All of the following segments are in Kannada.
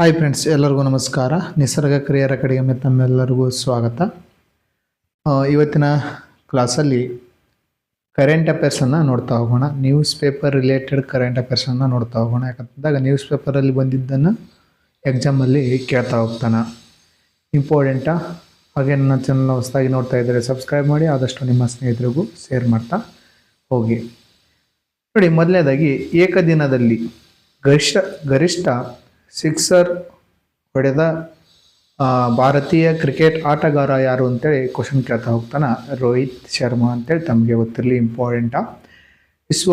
ಹಾಯ್ ಫ್ರೆಂಡ್ಸ್ ಎಲ್ಲರಿಗೂ ನಮಸ್ಕಾರ. ನಿಸರ್ಗ ಕ್ರಿಯರ ಕಡೆಗೆ ತಮ್ಮೆಲ್ಲರಿಗೂ ಸ್ವಾಗತ. ಇವತ್ತಿನ ಕ್ಲಾಸಲ್ಲಿ ಕರೆಂಟ್ ಅಫೇರ್ಸನ್ನು ನೋಡ್ತಾ ಹೋಗೋಣ. ನ್ಯೂಸ್ ಪೇಪರ್ ರಿಲೇಟೆಡ್ ಕರೆಂಟ್ ಅಫೇರ್ಸನ್ನು ನೋಡ್ತಾ ಹೋಗೋಣ. ಯಾಕಂತಂದಾಗ ನ್ಯೂಸ್ ಪೇಪರಲ್ಲಿ ಬಂದಿದ್ದನ್ನು ಎಕ್ಸಾಮಲ್ಲಿ ಕೇಳ್ತಾ ಹೋಗ್ತಾನೆ. ಇಂಪಾರ್ಟೆಂಟಾ ಹಾಗೆ ನನ್ನ ಚಾನಲ್ ಹೊಸದಾಗಿ ನೋಡ್ತಾ ಇದ್ದರೆ ಸಬ್ಸ್ಕ್ರೈಬ್ ಮಾಡಿ, ಆದಷ್ಟು ನಿಮ್ಮ ಸ್ನೇಹಿತರಿಗೂ ಶೇರ್ ಮಾಡ್ತಾ ಹೋಗಿ. ನೋಡಿ, ಮೊದಲನೇದಾಗಿ ಏಕದಿನದಲ್ಲಿ ಗರಿಷ್ಠ ಗರಿಷ್ಠ ಸಿಕ್ಸರ್ ಹೊಡೆದ ಭಾರತೀಯ ಕ್ರಿಕೆಟ್ ಆಟಗಾರ ಯಾರು ಅಂತೇಳಿ ಕ್ವಶನ್ ಕೇಳ್ತಾ ಹೋಗ್ತಾನೆ ರೋಹಿತ್ ಶರ್ಮಾ ಅಂತೇಳಿ. ತಮಗೆ ಗೊತ್ತಿರಲಿ ಇಂಪಾರ್ಟೆಂಟಾ ವಿಶ್ವ,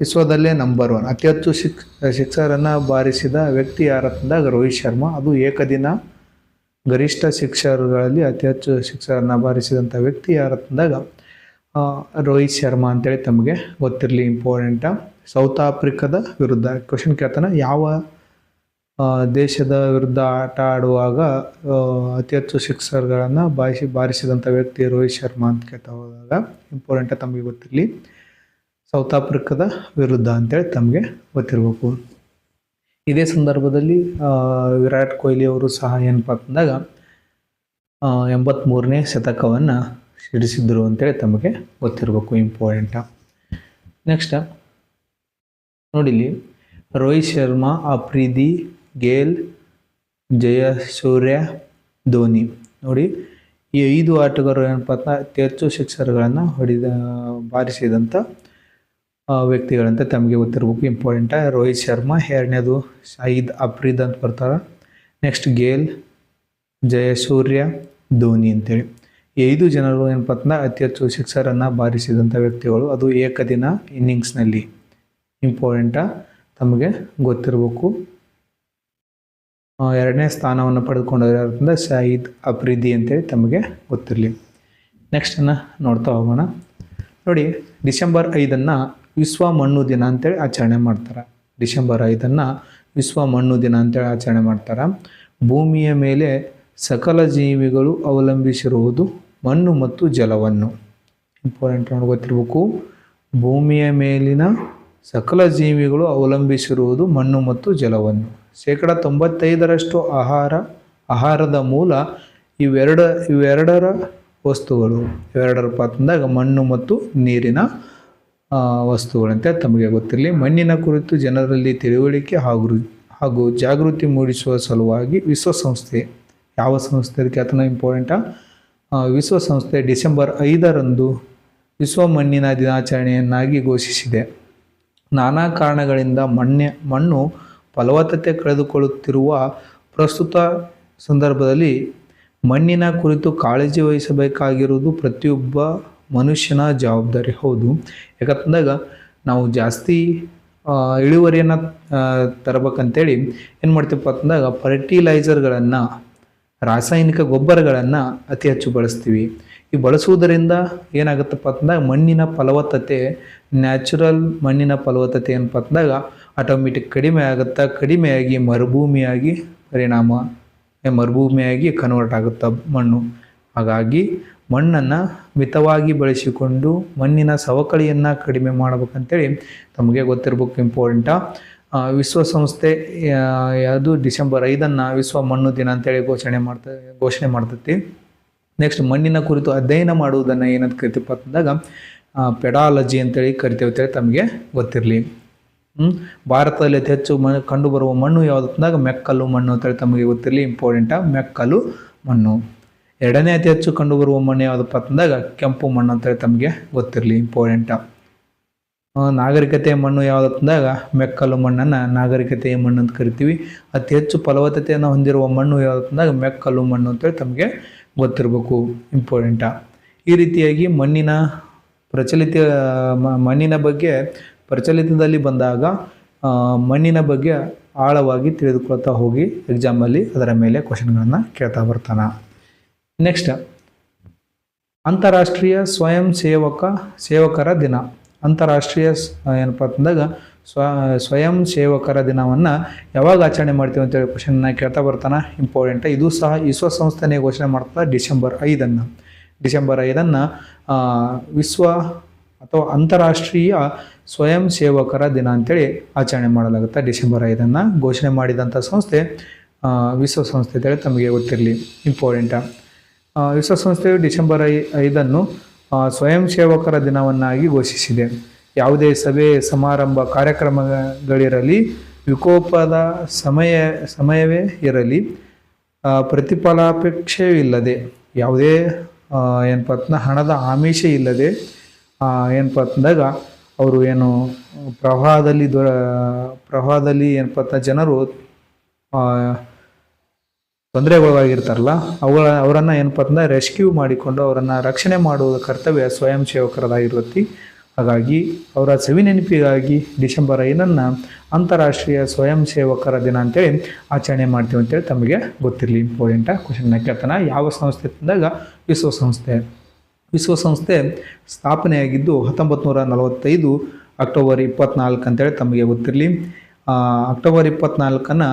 ವಿಶ್ವದಲ್ಲೇ ನಂಬರ್ ಒನ್ ಅತಿ ಹೆಚ್ಚು ಸಿಕ್, ಸಿಕ್ಸರನ್ನು ಬಾರಿಸಿದ ವ್ಯಕ್ತಿ ಯಾರಂದಾಗ ರೋಹಿತ್ ಶರ್ಮಾ. ಅದು ಏಕದಿನ ಗರಿಷ್ಠ ಸಿಕ್ಸರ್ಗಳಲ್ಲಿ ಅತಿ ಹೆಚ್ಚು ಸಿಕ್ಸರನ್ನು ಬಾರಿಸಿದಂಥ ವ್ಯಕ್ತಿ ಯಾರಂದಾಗ ರೋಹಿತ್ ಶರ್ಮಾ ಅಂತೇಳಿ ತಮಗೆ ಗೊತ್ತಿರಲಿ ಇಂಪಾರ್ಟೆಂಟ ಸೌತ್ ಆಫ್ರಿಕಾದ ವಿರುದ್ಧ ಕ್ವಶನ್ ಕೇಳ್ತಾನೆ. ಯಾವ ದೇಶದ ವಿರುದ್ಧ ಆಟ ಆಡುವಾಗ ಅತಿ ಹೆಚ್ಚು ಸಿಕ್ಸರ್ಗಳನ್ನು ಬಾಯಿಸಿ ಬಾರಿಸಿದಂಥ ವ್ಯಕ್ತಿ ರೋಹಿತ್ ಶರ್ಮಾ ಅಂತ ಕೇಳ್ತಾ ಹೋದಾಗ ಇಂಪಾರ್ಟೆಂಟ ತಮಗೆ ಗೊತ್ತಿರಲಿ. ಸೌತ್ ಆಫ್ರಿಕಾದ ವಿರುದ್ಧ ಅಂತೇಳಿ ತಮಗೆ ಗೊತ್ತಿರಬೇಕು. ಇದೇ ಸಂದರ್ಭದಲ್ಲಿ ವಿರಾಟ್ ಕೊಹ್ಲಿ ಅವರು ಸಹ ಏನಪ್ಪ ಅಂತಂದಾಗ ಎಂಬತ್ತ್ಮೂರನೇ ಶತಕವನ್ನು ಸಿಡಿಸಿದ್ರು ಅಂತೇಳಿ ತಮಗೆ ಗೊತ್ತಿರಬೇಕು ಇಂಪಾರ್ಟೆಂಟ ನೆಕ್ಸ್ಟ್ ನೋಡಿಲಿ ರೋಹಿತ್ ಶರ್ಮಾ ಅಫ್ರಿದಿ ಗೇಲ್ ಜಯಸೂರ್ಯ ಧೋನಿ. ನೋಡಿ, ಈ ಐದು ಆಟಗಾರರು ಏನಪ್ಪ ಅಂತ ಹೆಚ್ಚು ಸಿಕ್ಸರ್ಗಳನ್ನು ಹೊಡೆದ ಬಾರಿಸಿದಂಥ ವ್ಯಕ್ತಿಗಳಂತ ತಮಗೆ ಗೊತ್ತಿರಬೇಕು. ಇಂಪಾರ್ಟೆಂಟ ರೋಹಿತ್ ಶರ್ಮಾ, ಎರಡನೇದು ಶಾಹಿದ್ ಅಫ್ರೀದ್ ಅಂತ ಬರ್ತಾರೆ. ನೆಕ್ಸ್ಟ್ ಗೇಲ್ ಜಯಸೂರ್ಯ ಧೋನಿ ಅಂತೇಳಿ. ಐದು ಜನರು ಏನಪ್ಪ ಅತಿ ಹೆಚ್ಚು ಸಿಕ್ಸರನ್ನು ಬಾರಿಸಿದಂಥ ವ್ಯಕ್ತಿಗಳು. ಅದು ಏಕದಿನ ಇನ್ನಿಂಗ್ಸ್ನಲ್ಲಿ ಇಂಪಾರ್ಟೆಂಟ ತಮಗೆ ಗೊತ್ತಿರಬೇಕು. ಎರಡನೇ ಸ್ಥಾನವನ್ನು ಪಡೆದುಕೊಂಡಿರೋದ್ರಿಂದ ಶಾಹಿದ್ ಅಪ್ರಿದಿ ಅಂತೇಳಿ ತಮಗೆ ಗೊತ್ತಿರಲಿ. ನೆಕ್ಸ್ಟನ್ನು ನೋಡ್ತಾ ಹೋಗೋಣ. ನೋಡಿ, ಡಿಸೆಂಬರ್ ಐದನ್ನು ವಿಶ್ವ ಮಣ್ಣು ದಿನ ಅಂತೇಳಿ ಆಚರಣೆ ಮಾಡ್ತಾರೆ. ಡಿಸೆಂಬರ್ ಐದನ್ನು ವಿಶ್ವ ಮಣ್ಣು ದಿನ ಅಂತೇಳಿ ಆಚರಣೆ ಮಾಡ್ತಾರೆ. ಭೂಮಿಯ ಮೇಲೆ ಸಕಲ ಜೀವಿಗಳು ಅವಲಂಬಿಸಿರುವುದು ಮಣ್ಣು ಮತ್ತು ಜಲವನ್ನು. ಇಂಪಾರ್ಟೆಂಟ್ ನೋಡಿ ಗೊತ್ತಿರಬೇಕು. ಭೂಮಿಯ ಮೇಲಿನ ಸಕಲ ಜೀವಿಗಳು ಅವಲಂಬಿಸಿರುವುದು ಮಣ್ಣು ಮತ್ತು ಜಲವನ್ನು. ಶೇಕಡ ತೊಂಬತ್ತೈದರಷ್ಟು ಆಹಾರ, ಆಹಾರದ ಮೂಲ ಇವೆರಡ, ಇವೆರಡರ ವಸ್ತುಗಳು. ಇವೆರಡರ ಪಾತ್ರದಾಗ ಮಣ್ಣು ಮತ್ತು ನೀರಿನ ವಸ್ತುಗಳಂತೆ ತಮಗೆ ಗೊತ್ತಿರಲಿ. ಮಣ್ಣಿನ ಕುರಿತು ಜನರಲ್ಲಿ ತಿಳುವಳಿಕೆ ಹಾಗೂ ಹಾಗೂ ಜಾಗೃತಿ ಮೂಡಿಸುವ ಸಲುವಾಗಿ ವಿಶ್ವಸಂಸ್ಥೆ, ಯಾವ ಸಂಸ್ಥೆ ಅದಕ್ಕೆ ಅತನ ಇಂಪಾರ್ಟೆಂಟಾ ವಿಶ್ವಸಂಸ್ಥೆ ಡಿಸೆಂಬರ್ ಐದರಂದು ವಿಶ್ವ ಮಣ್ಣಿನ ದಿನಾಚರಣೆಯನ್ನಾಗಿ ಘೋಷಿಸಿದೆ. ನಾನಾ ಕಾರಣಗಳಿಂದ ಮಣ್ಣೆ ಮಣ್ಣು ಫಲವತ್ತತೆ ಕಳೆದುಕೊಳ್ಳುತ್ತಿರುವ ಪ್ರಸ್ತುತ ಸಂದರ್ಭದಲ್ಲಿ ಮಣ್ಣಿನ ಕುರಿತು ಕಾಳಜಿ ವಹಿಸಬೇಕಾಗಿರುವುದು ಪ್ರತಿಯೊಬ್ಬ ಮನುಷ್ಯನ ಜವಾಬ್ದಾರಿ. ಹೌದು. ಯಾಕಂತಂದಾಗ ನಾವು ಜಾಸ್ತಿ ಇಳುವರಿಯನ್ನು ತರಬೇಕಂತೇಳಿ ಏನು ಮಾಡ್ತೀವಪ್ಪ ಅಂತಂದಾಗ ಫರ್ಟಿಲೈಸರ್ಗಳನ್ನು, ರಾಸಾಯನಿಕ ಗೊಬ್ಬರಗಳನ್ನು ಅತಿ ಹೆಚ್ಚು ಬಳಸ್ತೀವಿ. ಈ ಬಳಸುವುದರಿಂದ ಏನಾಗುತ್ತಪ್ಪ ಅಂತಂದಾಗ ಮಣ್ಣಿನ ಫಲವತ್ತತೆ, ನ್ಯಾಚುರಲ್ ಮಣ್ಣಿನ ಫಲವತ್ತತೆ ಏನಪ್ಪ ಅಂತಂದಾಗ ಆಟೋಮೆಟಿಕ್ ಕಡಿಮೆ ಆಗುತ್ತಾ ಕಡಿಮೆಯಾಗಿ ಮರುಭೂಮಿಯಾಗಿ ಪರಿಣಾಮ ಮರುಭೂಮಿಯಾಗಿ ಕನ್ವರ್ಟ್ ಆಗುತ್ತಾ ಮಣ್ಣು. ಹಾಗಾಗಿ ಮಣ್ಣನ್ನು ಮಿತವಾಗಿ ಬಳಸಿಕೊಂಡು ಮಣ್ಣಿನ ಸವಕಳಿಯನ್ನು ಕಡಿಮೆ ಮಾಡಬೇಕಂತೇಳಿ ತಮಗೆ ಗೊತ್ತಿರಬೇಕು ಇಂಪಾರ್ಟೆಂಟ. ವಿಶ್ವಸಂಸ್ಥೆ ಯಾವುದು ಡಿಸೆಂಬರ್ ಐದನ್ನು ವಿಶ್ವ ಮಣ್ಣು ದಿನ ಅಂತೇಳಿ ಘೋಷಣೆ ಮಾಡ್ತಾ, ಘೋಷಣೆ ಮಾಡ್ತೈತಿ. ನೆಕ್ಸ್ಟ್ ಮಣ್ಣಿನ ಕುರಿತು ಅಧ್ಯಯನ ಮಾಡುವುದನ್ನು ಏನಂತ ಕರಿತೀವಪ್ಪ ಅಂತಂದಾಗ ಪೆಡಾಲಜಿ ಅಂತೇಳಿ ಕರಿತೇವೆ ತಮಗೆ ಗೊತ್ತಿರಲಿ. ಭಾರತದಲ್ಲಿ ಅತಿ ಹೆಚ್ಚು ಮ ಕಂಡುಬರುವ ಮಣ್ಣು ಯಾವುದು ಅಂದಾಗ ಮೆಕ್ಕಲು ಮಣ್ಣು ಅಂತೇಳಿ ತಮಗೆ ಗೊತ್ತಿರಲಿ ಇಂಪಾರ್ಟೆಂಟ ಮೆಕ್ಕಲು ಮಣ್ಣು. ಎರಡನೇ ಅತಿ ಹೆಚ್ಚು ಕಂಡುಬರುವ ಮಣ್ಣು ಯಾವುದಪ್ಪ ಅಂತಂದಾಗ ಕೆಂಪು ಮಣ್ಣು ಅಂತೇಳಿ ತಮಗೆ ಗೊತ್ತಿರಲಿ ಇಂಪಾರ್ಟೆಂಟ ಆ, ನಾಗರಿಕತೆಯ ಮಣ್ಣು ಯಾವುದಂದಾಗ ಮೆಕ್ಕಲು ಮಣ್ಣನ್ನು ನಾಗರಿಕತೆಯ ಮಣ್ಣು ಅಂತ ಕರಿತೀವಿ. ಅತಿ ಹೆಚ್ಚು ಫಲವತ್ತತೆಯನ್ನು ಹೊಂದಿರುವ ಮಣ್ಣು ಯಾವುದಂದಾಗ ಮೆಕ್ಕಲು ಮಣ್ಣು ಅಂತೇಳಿ ತಮಗೆ ಗೊತ್ತಿರಬೇಕು ಇಂಪಾರ್ಟೆಂಟ ಈ ರೀತಿಯಾಗಿ ಮಣ್ಣಿನ ಪ್ರಚಲಿತ ಮಣ್ಣಿನ ಬಗ್ಗೆ ಪ್ರಚಲಿತದಲ್ಲಿ ಬಂದಾಗ ಮಣ್ಣಿನ ಬಗ್ಗೆ ಆಳವಾಗಿ ತಿಳಿದುಕೊಳ್ತಾ ಹೋಗಿ ಎಕ್ಸಾಮಲ್ಲಿ ಅದರ ಮೇಲೆ ಕ್ವಶನ್ಗಳನ್ನು ಕೇಳ್ತಾ ಬರ್ತಾನೆ. ನೆಕ್ಸ್ಟ್ ಅಂತಾರಾಷ್ಟ್ರೀಯ ಸ್ವಯಂ ಸೇವಕ, ಸೇವಕರ ದಿನ. ಅಂತಾರಾಷ್ಟ್ರೀಯ ಏನಪ್ಪ ಅಂತಂದಾಗ, ಸ್ವ, ಸ್ವಯಂ ಸೇವಕರ ದಿನವನ್ನು ಯಾವಾಗ ಆಚರಣೆ ಮಾಡ್ತೀವಿ ಅಂತೇಳಿ ಕ್ವಶನ್ನ ಕೇಳ್ತಾ ಬರ್ತಾನೆ. ಇಂಪಾರ್ಟೆಂಟ್ ಇದು ಸಹ ವಿಶ್ವಸಂಸ್ಥೆನೇ ಘೋಷಣೆ ಮಾಡ್ತಾ ಡಿಸೆಂಬರ್ ಐದನ್ನು. ಡಿಸೆಂಬರ್ ಐದನ್ನು ವಿಶ್ವ ಅಥವಾ ಅಂತಾರಾಷ್ಟ್ರೀಯ ಸ್ವಯಂ ಸೇವಕರ ದಿನ ಅಂತೇಳಿ ಆಚರಣೆ ಮಾಡಲಾಗುತ್ತೆ. ಡಿಸೆಂಬರ್ ಐದನ್ನು ಘೋಷಣೆ ಮಾಡಿದಂಥ ಸಂಸ್ಥೆ ವಿಶ್ವಸಂಸ್ಥೆ ಅಂತೇಳಿ ತಮಗೆ ಗೊತ್ತಿರಲಿ ಇಂಪಾರ್ಟೆಂಟ ವಿಶ್ವಸಂಸ್ಥೆಯು ಡಿಸೆಂಬರ್ ಐ, ಐದನ್ನು ಸ್ವಯಂ ಸೇವಕರ ದಿನವನ್ನಾಗಿ ಘೋಷಿಸಿದೆ. ಯಾವುದೇ ಸಭೆ, ಸಮಾರಂಭ, ಕಾರ್ಯಕ್ರಮಗಳಿರಲಿ, ವಿಕೋಪದ ಸಮಯ, ಸಮಯವೇ ಇರಲಿ ಪ್ರತಿಫಲಾಪೇಕ್ಷೆಯೂ ಪ್ರತಿಫಲಾಪೇಕ್ಷೆ ಇಲ್ಲದೆ, ಯಾವುದೇ ಏನಪ್ಪ ಹಣದ ಆಮಿಷ ಇಲ್ಲದೆ ಏನಪ್ಪ ಅಂತಂದಾಗ ಅವರು ಏನು ಪ್ರವಾಹದಲ್ಲಿ ದೊ, ಪ್ರವಾಹದಲ್ಲಿ ಏನಪ್ಪ ಅಂತ ಜನರು ತೊಂದರೆಗೊಳಗಾಗಿರ್ತಾರಲ್ಲ, ಅವುಗಳ, ಅವರನ್ನು ಏನಪ್ಪ ಅಂತಂದ್ರೆ ರೆಸ್ಕ್ಯೂ ಮಾಡಿಕೊಂಡು ಅವರನ್ನು ರಕ್ಷಣೆ ಮಾಡುವ ಕರ್ತವ್ಯ ಸ್ವಯಂ ಸೇವಕರದಾಗಿರುತ್ತೆ. ಹಾಗಾಗಿ ಅವರ ಸವಿ ನೆನಪಿಗಾಗಿ ಡಿಸೆಂಬರ್ ಐದನ್ನು ಅಂತಾರಾಷ್ಟ್ರೀಯ ಸ್ವಯಂ ಸೇವಕರ ದಿನ ಅಂತೇಳಿ ಆಚರಣೆ ಮಾಡ್ತೀವಿ ಅಂತೇಳಿ ತಮಗೆ ಗೊತ್ತಿರಲಿ. ಇಂಪಾರ್ಟೆಂಟ ಕ್ವಶನ್ನ ಕೇಳ್ತಾನೆ. ಯಾವ ಸಂಸ್ಥೆ ತಂದಾಗ ವಿಶ್ವಸಂಸ್ಥೆ ವಿಶ್ವಸಂಸ್ಥೆ ಸ್ಥಾಪನೆಯಾಗಿದ್ದು ಹತ್ತೊಂಬತ್ತು ನೂರ ನಲವತ್ತೈದು ಅಕ್ಟೋಬರ್ ಇಪ್ಪತ್ನಾಲ್ಕು ಅಂತೇಳಿ ತಮಗೆ ಗೊತ್ತಿರಲಿ. ಅಕ್ಟೋಬರ್ ಇಪ್ಪತ್ನಾಲ್ಕನ್ನು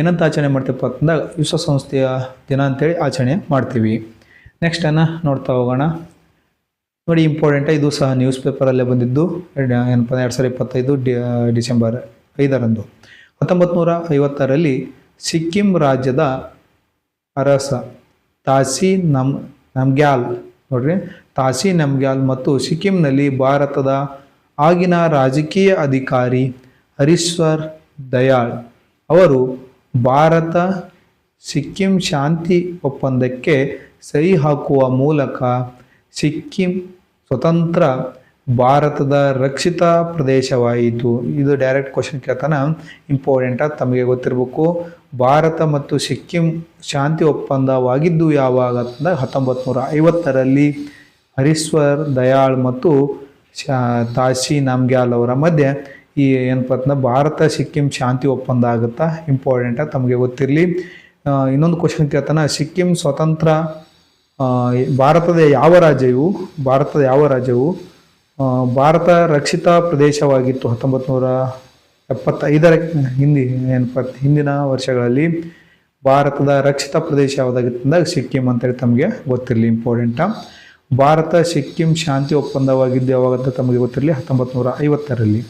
ಏನಂತ ಆಚರಣೆ ಮಾಡ್ತೀವಪ್ಪ ಅಂತಂದಾಗ ವಿಶ್ವಸಂಸ್ಥೆಯ ದಿನ ಅಂತೇಳಿ ಆಚರಣೆ ಮಾಡ್ತೀವಿ. ನೆಕ್ಸ್ಟ್ ಅನ್ನ ನೋಡ್ತಾ ಹೋಗೋಣ. ನೋಡಿ ಇಂಪಾರ್ಟೆಂಟ್ ಇದು ಸಹ ನ್ಯೂಸ್ ಪೇಪರಲ್ಲೇ ಬಂದಿದ್ದು. ಏನಪ್ಪ ಎರಡು ಸಾವಿರದ ಇಪ್ಪತ್ತೈದು ಡಿ ಡಿಸೆಂಬರ್ ಐದರಂದು. ಹತ್ತೊಂಬತ್ತು ನೂರ ಐವತ್ತರಲ್ಲಿ ಸಿಕ್ಕಿಂ ರಾಜ್ಯದ ಅರಸ, ತಾಸಿ ನಮ್, ನಮ್ಗ್ಯಾಲ್ ನೋಡ್ರಿ ತಾಸಿ ನಮ್ಗ್ಯಾಲ್ ಮತ್ತು ಸಿಕ್ಕಿಂನಲ್ಲಿ ಭಾರತದ ಆಗಿನ ರಾಜಕೀಯ ಅಧಿಕಾರಿ ಹರೀಶ್ವರ್ ದಯಾಳ್ ಅವರು ಭಾರತ ಸಿಕ್ಕಿಂ ಶಾಂತಿ ಒಪ್ಪಂದಕ್ಕೆ ಸಹಿ ಹಾಕುವ ಮೂಲಕ ಸಿಕ್ಕಿಂ ಸ್ವತಂತ್ರ ಭಾರತದ ರಕ್ಷಿತ ಪ್ರದೇಶವಾಯಿತು. ಇದು ಡೈರೆಕ್ಟ್ ಕ್ವಶನ್ ಕೇಳ್ತಾನೆ. ಇಂಪಾರ್ಟೆಂಟ್ ತಮಗೆ ಗೊತ್ತಿರಬೇಕು. ಭಾರತ ಮತ್ತು ಸಿಕ್ಕಿಂ ಶಾಂತಿ ಒಪ್ಪಂದವಾಗಿದ್ದು ಯಾವಾಗ ಅಂತಂದಾಗ ಹತ್ತೊಂಬತ್ತು ನೂರ ಐವತ್ತರಲ್ಲಿ ಹರೀಶ್ವರ್ ದಯಾಳ್ ಮತ್ತು ಶಾ, ತಾಶಿ ನಾಮ್ಗ್ಯಾಲ್ ಅವರ ಮಧ್ಯೆ ಈ ಏನಪ್ಪ ಅಂತಂದ್ರೆ ಭಾರತ, ಸಿಕ್ಕಿಂ ಶಾಂತಿ ಒಪ್ಪಂದ ಆಗುತ್ತಾ? ಇಂಪಾರ್ಟೆಂಟಾಗಿ ತಮಗೆ ಗೊತ್ತಿರಲಿ. ಇನ್ನೊಂದು ಕ್ವಶನ್ ಕೇಳ್ತಾನ. ಸಿಕ್ಕಿಂ ಸ್ವತಂತ್ರ ಭಾರತದ ಯಾವ ರಾಜ್ಯವು, ಭಾರತದ ಯಾವ ರಾಜ್ಯವು ಭಾರತ ರಕ್ಷಿತ ಪ್ರದೇಶವಾಗಿತ್ತು ಹತ್ತೊಂಬತ್ತು ನೂರ ಎಪ್ಪತ್ತೈದರ ಹಿಂದಿ ಹಿಂದಿನ ವರ್ಷಗಳಲ್ಲಿ. ಭಾರತದ ರಕ್ಷಿತ ಪ್ರದೇಶ ಯಾವುದಾಗಿತ್ತು ಸಿಕ್ಕಿಂ ಅಂತೇಳಿ ತಮಗೆ ಗೊತ್ತಿರಲಿ ಇಂಪಾರ್ಟೆಂಟ ಭಾರತ ಸಿಕ್ಕಿಂ ಶಾಂತಿ ಒಪ್ಪಂದವಾಗಿದ್ದು ಯಾವಾಗಂತ ತಮಗೆ ಗೊತ್ತಿರಲಿ ಹತ್ತೊಂಬತ್ತು ನೂರ ಐವತ್ತರಲ್ಲಿ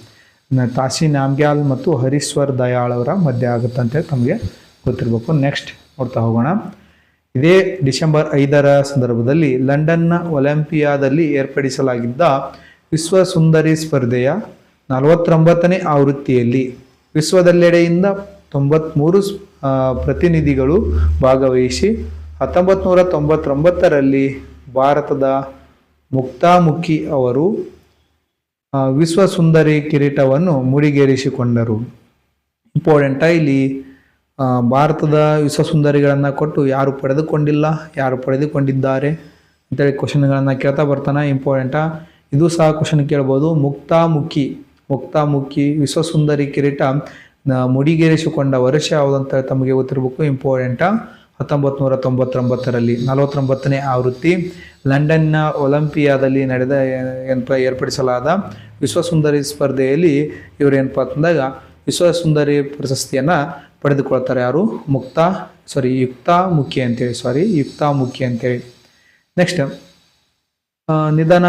ತಾಸಿ ನಾಮ್ಗ್ಯಾಲ್ ಮತ್ತು ಹರೀಶ್ವರ್ ದಯಾಳ್ ಅವರ ಮಧ್ಯೆ ಆಗುತ್ತೆ ಅಂತೇಳಿ ತಮಗೆ ಗೊತ್ತಿರಬೇಕು. ನೆಕ್ಸ್ಟ್ ನೋಡ್ತಾ ಹೋಗೋಣ. ಇದೇ ಡಿಸೆಂಬರ್ ಐದರ ಸಂದರ್ಭದಲ್ಲಿ ಲಂಡನ್ನ ಒಲಿಂಪಿಯಾದಲ್ಲಿ ಏರ್ಪಡಿಸಲಾಗಿದ್ದ ವಿಶ್ವ ಸುಂದರಿ ಸ್ಪರ್ಧೆಯ ನಲವತ್ತೊಂಬತ್ತನೇ ಆವೃತ್ತಿಯಲ್ಲಿ ವಿಶ್ವದೆಲ್ಲೆಡೆಯಿಂದ ತೊಂಬತ್ತ್ಮೂರು ಪ್ರತಿನಿಧಿಗಳು ಭಾಗವಹಿಸಿ ಹತ್ತೊಂಬತ್ತು ನೂರ ತೊಂಬತ್ತೊಂಬತ್ತರಲ್ಲಿ ಭಾರತದ ಮುಕ್ತಾಮುಖಿ ಅವರು ವಿಶ್ವ ಸುಂದರಿ ಕಿರೀಟವನ್ನು ಮುಡಿಗೇರಿಸಿಕೊಂಡರು. ಇಂಪಾರ್ಟೆಂಟ, ಇಲ್ಲಿ ಭಾರತದ ವಿಶ್ವ ಸುಂದರಿಗಳನ್ನು ಕೊಟ್ಟು ಯಾರು ಪಡೆದುಕೊಂಡಿಲ್ಲ, ಯಾರು ಪಡೆದುಕೊಂಡಿದ್ದಾರೆ ಅಂತೇಳಿ ಕ್ವಶನ್ಗಳನ್ನು ಕೇಳ್ತಾ ಬರ್ತಾನೆ. ಇಂಪಾರ್ಟೆಂಟ ಇದು ಸಹ ಕ್ವಶನ್ ಕೇಳ್ಬೋದು. ಮುಕ್ತಾಮುಖಿ ಮುಕ್ತಾಮುಖಿ, ವಿಶ್ವಸುಂದರಿ ಕಿರೀಟ ಮುಡಿಗೇರಿಸಿಕೊಂಡ ವರ್ಷ ಯಾವುದಂತ ತಮಗೆ ಗೊತ್ತಿರಬೇಕು. ಇಂಪಾರ್ಟೆಂಟ ಹತ್ತೊಂಬತ್ತು ನೂರ ತೊಂಬತ್ತೊಂಬತ್ತರಲ್ಲಿ ನಲವತ್ತೊಂಬತ್ತನೇ ಆವೃತ್ತಿ. ಲಂಡನ್ನ ಒಲಂಪಿಯಾದಲ್ಲಿ ನಡೆದ ಏನಪ್ಪ ಏರ್ಪಡಿಸಲಾದ ವಿಶ್ವಸುಂದರಿ ಸ್ಪರ್ಧೆಯಲ್ಲಿ ಇವರು ಏನಪ್ಪ ಅಂತಂದಾಗ ವಿಶ್ವಸುಂದರಿ ಪ್ರಶಸ್ತಿಯನ್ನು ಪಡೆದುಕೊಳ್ತಾರೆ ಯಾರು? ಮುಕ್ತಾ ಸಾರಿ ಯುಕ್ತಾಮುಖಿ ಅಂತೇಳಿ ಸಾರಿ ಯುಕ್ತಾಮುಖಿ ಅಂತೇಳಿ. ನೆಕ್ಸ್ಟ್ ನಿಧಾನ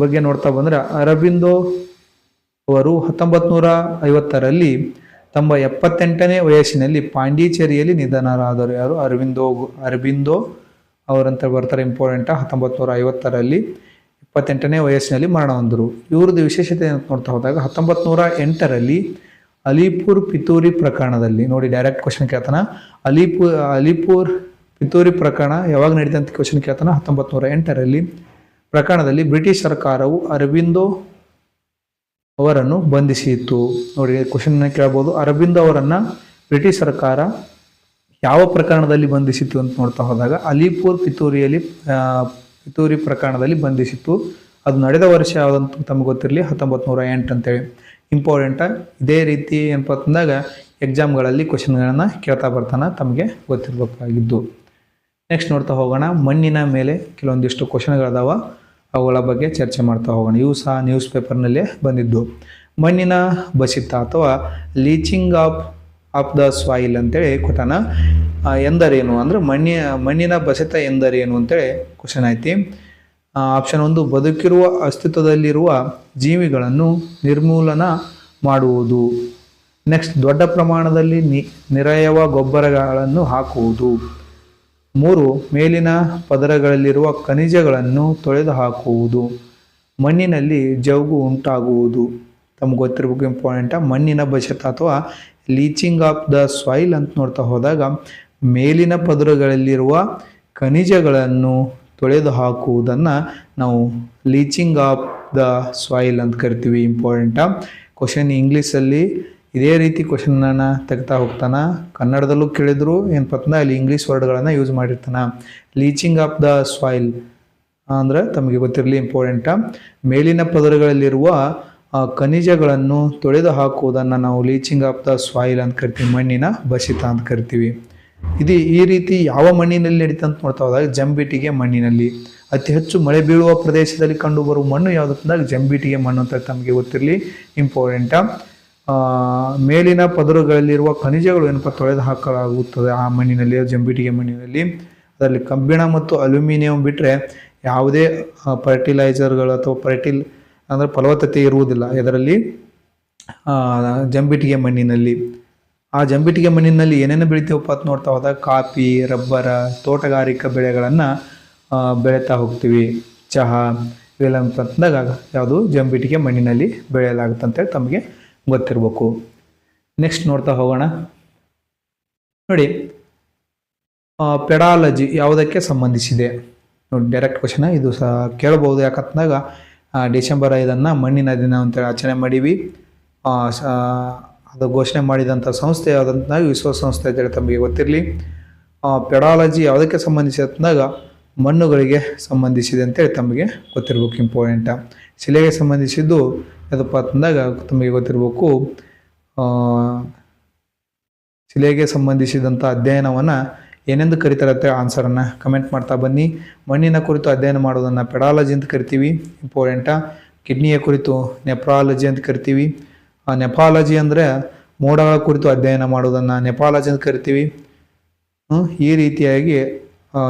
ಬಗ್ಗೆ ನೋಡ್ತಾ ಬಂದ್ರೆ ಅರಬಿಂದೋ ಅವರು ಹತ್ತೊಂಬತ್ ನೂರ ಐವತ್ತರಲ್ಲಿ ತಮ್ಮ ಎಪ್ಪತ್ತೆಂಟನೇ ವಯಸ್ಸಿನಲ್ಲಿ ಪಾಂಡಿಚೇರಿಯಲ್ಲಿ ನಿಧನರಾದರು ಯಾರು? ಅರವಿಂದೋ ಅರಬಿಂದೋ ಅವರಂತ ಬರ್ತಾರೆ ಇಂಪಾರ್ಟೆಂಟ್ ಹತ್ತೊಂಬತ್ತು ನೂರ ಐವತ್ತರಲ್ಲಿ ಇಪ್ಪತ್ತೆಂಟನೇ ವಯಸ್ಸಿನಲ್ಲಿ ಮರಣ ಹೊಂದರು. ಇವ್ರದ್ದು ವಿಶೇಷತೆ ಅಂತ ನೋಡ್ತಾ ಹೋದಾಗ ಹತ್ತೊಂಬತ್ತು ನೂರ ಎಂಟರಲ್ಲಿ ಅಲಿಪುರ್ ಪಿತೂರಿ ಪ್ರಕರಣದಲ್ಲಿ, ನೋಡಿ ಡೈರೆಕ್ಟ್ ಕ್ವಶನ್ ಕೇಳ್ತಾನ. ಅಲಿಪುರ್ ಅಲಿಪುರ್ ಪಿತೂರಿ ಪ್ರಕರಣ ಯಾವಾಗ ನಡೀತಂತ ಕ್ವಶನ್ ಕೇಳ್ತಾನ? ಹತ್ತೊಂಬತ್ತು ನೂರ ಎಂಟರಲ್ಲಿ. ಪ್ರಕರಣದಲ್ಲಿ ಬ್ರಿಟಿಷ್ ಸರ್ಕಾರವು ಅರಬಿಂದೋ ಅವರನ್ನು ಬಂಧಿಸಿತ್ತು. ನೋಡಿ ಕ್ವಶನ್ ಕೇಳ್ಬೋದು. ಅರಬಿಂದೋ ಅವರನ್ನು ಬ್ರಿಟಿಷ್ ಸರ್ಕಾರ ಯಾವ ಪ್ರಕರಣದಲ್ಲಿ ಬಂಧಿಸಿತ್ತು ಅಂತ ನೋಡ್ತಾ ಹೋದಾಗ, ಅಲಿಪುರ್ ಪಿತೂರಿಯಲ್ಲಿ ಪಿತೂರಿ ಪ್ರಕರಣದಲ್ಲಿ ಬಂಧಿಸಿತ್ತು. ಅದು ನಡೆದ ವರ್ಷ ಯಾವುದಂತ ತಮಗೆ ಗೊತ್ತಿರಲಿ ಹತ್ತೊಂಬತ್ತು ನೂರ ಎಂಟು ಅಂತೇಳಿ. ಇಂಪಾರ್ಟೆಂಟ ಇದೇ ರೀತಿ ಏನಪ್ಪ ಅಂತಂದಾಗ ಎಕ್ಸಾಮ್ಗಳಲ್ಲಿ ಕ್ವಶನ್ಗಳನ್ನು ಕೇಳ್ತಾ ಬರ್ತಾನೆ ತಮಗೆ ಗೊತ್ತಿರಬೇಕಾಗಿದ್ದು. ನೆಕ್ಸ್ಟ್ ನೋಡ್ತಾ ಹೋಗೋಣ. ಮಣ್ಣಿನ ಮೇಲೆ ಕೆಲವೊಂದಿಷ್ಟು ಕ್ವಶನ್ಗಳದಾವ. ಅವುಗಳ ಬಗ್ಗೆ ಚರ್ಚೆ ಮಾಡ್ತಾ ಹೋಗೋಣ. ಇವು ಸಹ ನ್ಯೂಸ್ ಪೇಪರ್ನಲ್ಲೇ ಬಂದಿದ್ದು. ಮಣ್ಣಿನ ಬಸಿತ ಅಥವಾ leaching of of the soil ಅಂತೇಳಿ ಕೊಟ್ಟಾನ. ಎಂದರೇನು? ಅಂದರೆ ಮಣ್ಣಿನ ಮಣ್ಣಿನ ಬಸಿತ ಎಂದರೇನು ಅಂತೇಳಿ ಕ್ವಶನ್ ಐತಿ ಆಪ್ಷನ್ ಒಂದು, ಬದುಕಿರುವ ಅಸ್ತಿತ್ವದಲ್ಲಿರುವ ಜೀವಿಗಳನ್ನು ನಿರ್ಮೂಲನ ಮಾಡುವುದು. ನೆಕ್ಸ್ಟ್ ದೊಡ್ಡ ಪ್ರಮಾಣದಲ್ಲಿ ನಿರಯವ ಗೊಬ್ಬರಗಳನ್ನು ಹಾಕುವುದು. ಮೂರು ಮೇಲಿನ ಪದರಗಳಲ್ಲಿರುವ ಖನಿಜಗಳನ್ನು ತೊಳೆದು ಹಾಕುವುದು ಮಣ್ಣಿನಲ್ಲಿ ಜೌಗು ಉಂಟಾಗುವುದು. ತಮ್ಗೆ ಗೊತ್ತಿರಬೇಕು ಇಂಪಾರ್ಟೆಂಟ ಮಣ್ಣಿನ ಬಚತ ಅಥವಾ ಲೀಚಿಂಗ್ ಆಫ್ ದ ಸಾಯಿಲ್ ಅಂತ ನೋಡ್ತಾ ಹೋದಾಗ ಮೇಲಿನ ಪದರಗಳಲ್ಲಿರುವ ಖನಿಜಗಳನ್ನು ತೊಳೆದು ಹಾಕುವುದನ್ನು ನಾವು ಲೀಚಿಂಗ್ ಆಫ್ ದ ಸಾಯಿಲ್ ಅಂತ ಕರಿತೀವಿ. ಇಂಪಾರ್ಟೆಂಟ ಕ್ವಶನ್ ಇಂಗ್ಲೀಷಲ್ಲಿ ಇದೇ ರೀತಿ ಕ್ವಶನನ್ನು ತೆಗ್ತಾ ಹೋಗ್ತಾನೆ? ಕನ್ನಡದಲ್ಲೂ ಕೇಳಿದ್ರು ಏನಪ್ಪ ಅಂತಂದ್ರೆ ಅಲ್ಲಿ ಇಂಗ್ಲೀಷ್ ವರ್ಡ್ಗಳನ್ನು ಯೂಸ್ ಮಾಡಿರ್ತಾನೆ? ಲೀಚಿಂಗ್ ಆಫ್ ದ ಸಾಯಿಲ್ ಅಂದರೆ ತಮಗೆ ಗೊತ್ತಿರಲಿ ಇಂಪಾರ್ಟೆಂಟ ಮೇಲಿನ ಪದರಗಳಲ್ಲಿರುವ ಖನಿಜಗಳನ್ನು ತೊಳೆದು ಹಾಕುವುದನ್ನು ನಾವು ಲೀಚಿಂಗ್ ಆಫ್ ದ ಸಾಯಿಲ್ ಅಂತ ಕರಿತೀವಿ, ಮಣ್ಣಿನ ಬಸಿತ ಅಂತ ಕರಿತೀವಿ. ಇದು ಈ ರೀತಿ ಯಾವ ಮಣ್ಣಿನಲ್ಲಿ ನಡೀತಾ ಅಂತ ನೋಡ್ತಾ ಹೋದಾಗ ಜಂಬಿಟಿಗೆ ಮಣ್ಣಿನಲ್ಲಿ. ಅತಿ ಹೆಚ್ಚು ಮಳೆ ಬೀಳುವ ಪ್ರದೇಶದಲ್ಲಿ ಕಂಡುಬರುವ ಮಣ್ಣು ಯಾವುದಪ್ಪ ಅಂದಾಗ ಜಂಬಿಟಿಗೆ ಮಣ್ಣು ಅಂತ ತಮಗೆ ಗೊತ್ತಿರಲಿ ಇಂಪಾರ್ಟೆಂಟ ಮೇಲಿನ ಪದರುಗಳಲ್ಲಿರುವ ಖನಿಜಗಳು ಏನಪ್ಪ ತೊಳೆದು ಹಾಕಲಾಗುತ್ತದೆ. ಆ ಮಣ್ಣಿನಲ್ಲಿ, ಜಂಬಿಟಿಗೆ ಮಣ್ಣಿನಲ್ಲಿ. ಅದರಲ್ಲಿ ಕಬ್ಬಿಣ ಮತ್ತು ಅಲ್ಯೂಮಿನಿಯಂ ಬಿಟ್ಟರೆ ಯಾವುದೇ ಫರ್ಟಿಲೈಸರ್ಗಳು ಅಥವಾ ಫರ್ಟಿಲ್ ಅಂದರೆ ಫಲವತ್ತತೆ ಇರುವುದಿಲ್ಲ. ಇದರಲ್ಲಿ ಜಂಬಿಟಿಗೆ ಮಣ್ಣಿನಲ್ಲಿ. ಆ ಜಂಬಿಟಿಗೆ ಮಣ್ಣಿನಲ್ಲಿ ಏನೇನು ಬೆಳಿತೀವಪ್ಪ ಅಂತ ನೋಡ್ತಾ ಹೋದಾಗ ಕಾಫಿ, ರಬ್ಬರ, ತೋಟಗಾರಿಕಾ ಬೆಳೆಗಳನ್ನು ಬೆಳೀತಾ ಹೋಗ್ತೀವಿ. ಚಹಾ, ಇವೆಲ್ಲ ಅಂತಂದಾಗ ಯಾವುದು? ಜಂಬಿಟಿಗೆ ಮಣ್ಣಿನಲ್ಲಿ ಬೆಳೆಯಲಾಗುತ್ತೆ ಅಂತೇಳಿ ತಮಗೆ ಗೊತ್ತಿರಬೇಕು. ನೆಕ್ಸ್ಟ್ ನೋಡ್ತಾ ಹೋಗೋಣ. ನೋಡಿ ಪೆಡಾಲಜಿ ಯಾವುದಕ್ಕೆ ಸಂಬಂಧಿಸಿದೆ? ನೋಡಿ ಡೈರೆಕ್ಟ್ ಕ್ವಶನ್ ಇದು ಸಹ ಕೇಳಬಹುದು ಯಾಕಂತಂದಾಗ ಆ, ಡಿಸೆಂಬರ್ ಐದನ್ನು ಮಣ್ಣಿನ ದಿನ ಅಂತೇಳಿ ಆಚರಣೆ ಮಾಡೀವಿ. ಅದು ಘೋಷಣೆ ಮಾಡಿದಂಥ ಸಂಸ್ಥೆ ಯಾವುದಂತಾಗ ವಿಶ್ವಸಂಸ್ಥೆ ಅಂತೇಳಿ ತಮಗೆ ಗೊತ್ತಿರಲಿ. ಪೆಡಾಲಜಿ ಯಾವುದಕ್ಕೆ ಸಂಬಂಧಿಸಿದಾಗ ಮಣ್ಣುಗಳಿಗೆ ಸಂಬಂಧಿಸಿದೆ ಅಂತೇಳಿ ತಮಗೆ ಗೊತ್ತಿರಬೇಕು ಇಂಪಾರ್ಟೆಂಟ ಶಿಲೆಗೆ ಸಂಬಂಧಿಸಿದ್ದು ಯಾವುದಪ್ಪ ಅಂತಂದಾಗ ತಮಗೆ ಗೊತ್ತಿರಬೇಕು ಶಿಲೆಗೆ ಸಂಬಂಧಿಸಿದಂಥ ಅಧ್ಯಯನವನ್ನು ಏನೆಂದು ಕರಿತಾರತ್ತೆ ಆನ್ಸರನ್ನು ಕಮೆಂಟ್ ಮಾಡ್ತಾ ಬನ್ನಿ. ಮಣ್ಣಿನ ಕುರಿತು ಅಧ್ಯಯನ ಮಾಡೋದನ್ನು ಪೆಡಾಲಜಿ ಅಂತ ಕರಿತೀವಿ, ಇಂಪಾರ್ಟೆಂಟ. ಕಿಡ್ನಿಯ ಕುರಿತು ನೆಪ್ರಾಲಜಿ ಅಂತ ಕರಿತೀವಿ. ನೆಪಾಲಜಿ ಅಂದರೆ ಮೋಡಗಳ ಕುರಿತು ಅಧ್ಯಯನ ಮಾಡೋದನ್ನು ನೆಪಾಲಜಿ ಅಂತ ಕರಿತೀವಿ. ಈ ರೀತಿಯಾಗಿ